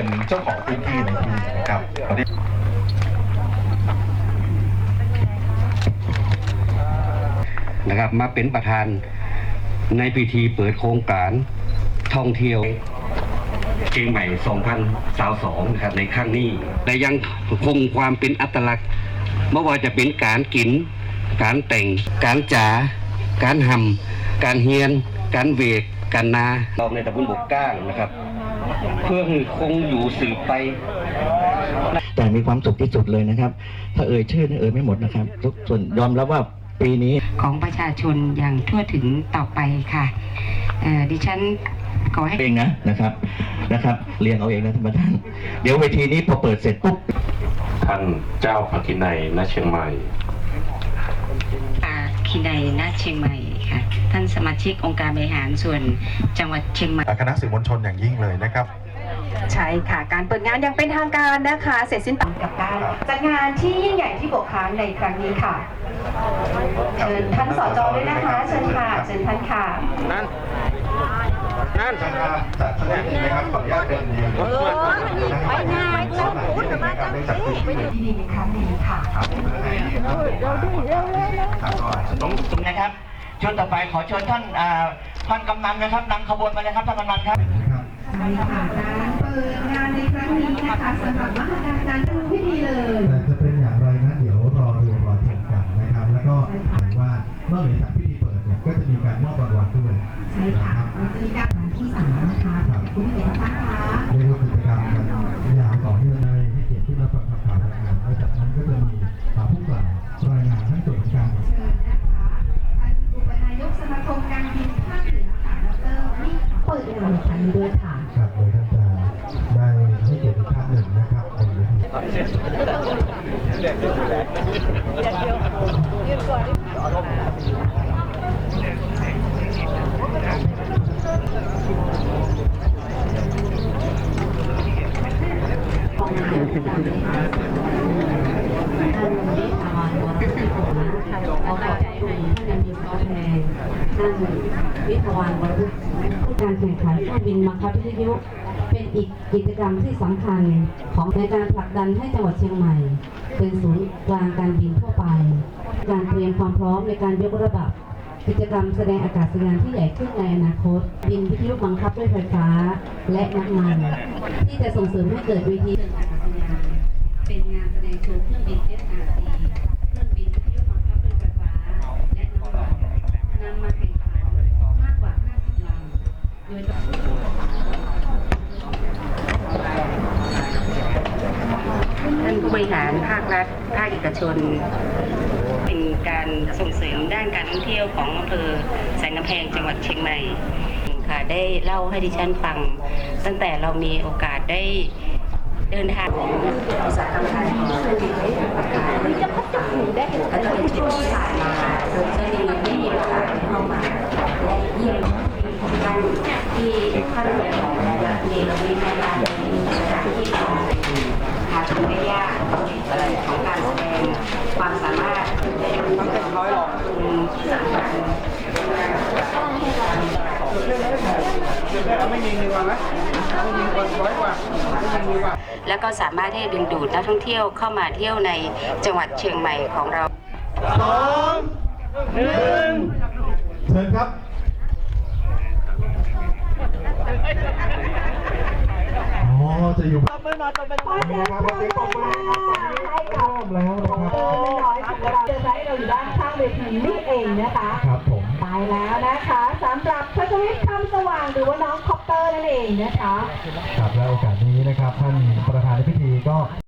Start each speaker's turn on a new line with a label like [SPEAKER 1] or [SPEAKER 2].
[SPEAKER 1] เป็นเจ้าของพื้นที่ในที่นะครับตอนนี้
[SPEAKER 2] นะครับมาเป็นประธานในพิธีเปิดโครงการท่องเที่ยวเชียงใหม่ 2022นะครับในครั้งนี้ แต่ยังคงความเป็นอัตลักษณ์ไม่ว่าจะเป็นการกิน การแต่ง การจ๋า การหำการเฮียน การเวก การนาเราในตะบุนบกก้างนะครับ เพื่อให้คงอยู่สืบไป
[SPEAKER 3] แต่มีความสุขที่สุดเลยนะครับ ถ้าเอ่ยชื่อเนี่ยเอ่ยไม่หมดนะครับ ทุกส่วนยอมรับว่าปีนี้
[SPEAKER 4] ของประชาชนอย่างทั่วถึงต่อไปค่ะเอ่อดิฉันขอให้
[SPEAKER 3] เองนะนะครับนะครับ เรียงเอาเองนะท่านประธานเดี๋ยวเวทีนี้พอเปิดเสร็จปุ๊บ
[SPEAKER 5] ท่านเจ้าพระกินัยณเชียงใหม่
[SPEAKER 4] อาคินัยณเชียงใหม่ ค่ะท่านสมาชิกองค์การบริหารส่วนจังหวัดเชียงใหม่
[SPEAKER 1] คณะสื่อมวลชนอย่างยิ่งเลยนะครับ
[SPEAKER 6] ใช่ค่ะ การเปิดงานยังเป็นทางการนะคะ เสร็จสิ้นกับการจัดงานที่ยิ่งใหญ่ที่บกค้างในครั้งนี้ค่ะ เชิญท่านสจด้วยนะคะ เชิญค่ะ เชิญท่านค่ะ
[SPEAKER 1] จัดแสดงนะครับขออนุญาตเดินยืนไปงานเราพูดมาทางนี้
[SPEAKER 6] ที่ดีในครั้งนี้ค่ะ
[SPEAKER 3] นะครับ ชุดต่อไปขอเชิญท่านอ่าท่านกำนันนะครับนำขบวนมาเลยครับท่านกำนันครับ
[SPEAKER 6] ใช่ค่ะการเปิดงานในครั้งนี้นะคะสำหรับมหากรรมการดูพิธีเลย
[SPEAKER 7] แต่จะเป็นอย่างไรนั้นเดี๋ยวรอดูรอชมกันนะครับ แล้วก็เห็นว่าเมื่อเหลือจากพิธีเปิดเนี่ยก็จะมีการมอบรางวัลด้วย
[SPEAKER 6] ใช่ค่ะเราจะมีการที่สามนะคะคุณผู้ชมท่านคะ
[SPEAKER 7] นใน
[SPEAKER 6] ครั้งนี้ด้วยค่ะ
[SPEAKER 7] ครับโดยท่านจะได้ให้เกียรติอีกท่านหนึ่งนะครับบนเวที
[SPEAKER 8] ท่านวิภาวรวรสิงห์นะแล้วก็คุณท่านมีซอฟแทน ท่านวิภาวรวรสิการแข่งขันเครื่องบินบังคับวิทยุเป็นอีกกิจกรรมที่สำคัญของในการผลักดันให้จังหวัดเชียงใหม่ เป็นศูนย์กลางการบินทั่วไป การเตรียมความพร้อมในการยกระดับ กิจกรรมแสดงอากาศยานที่ใหญ่ขึ้นในอนาคต บินวิทยุบังคับด้วยไฟฟ้าและน้ำมันที่จะส่งเสริมให้เกิดเวทีเชิงอากาศยานเป็นงานแสดงโชว์เครื่องบิน SRC เครื่องบินวิทยุบังคับด้วยไฟฟ้า และน้ำมันนำมาแข่งขันมากกว่า 50 ลำ โดย
[SPEAKER 4] ท่านผู้บริหารภาครัฐ ภาคเอกชน เป็นการส่งเสริมด้านการท่องเที่ยวของอำเภอแสนกำแพงจังหวัดเชียงใหม่ค่ะได้เล่าให้ดิฉันฟัง ตั้งแต่เรามีโอกาสได้เดินทางอุตสาหกรรมการของเครื่องบินได้ประกาศก็จะเป็นมาโดยจะดีที่มีโอกาสได้เข้ามาและเยี่ยมของท่านที่ท่านเป็นของและเนรมิตในการเป็นสถานที่ของหาชมได้ยากของการแสดงความสามารถต้องเป็นร้อยหลอกสำคัญ แล้วก็สามารถที่จะดึงดูดนักท่องเที่ยวเข้ามาเที่ยวในจังหวัดเชียงใหม่ของเรา
[SPEAKER 7] สองหนึ่งเชิญครับอ๋อจะอยู่ตบมือหน่อยตบมือหน่อยครับตบมือตบมือให้กับแล้วนะครับ
[SPEAKER 6] น้อยของเราจะใช้เราอยู่ด้านข้างเวทีนี่เองนะคะ
[SPEAKER 7] ครับผมา
[SPEAKER 6] ยแล้วนะคะสำหรับพระชวิตคำสว่างหรือว่าน้องคอปเตอร์นั่นเองนะคะ
[SPEAKER 7] ครับและโอกาสนี้นะครับท่านประธานใ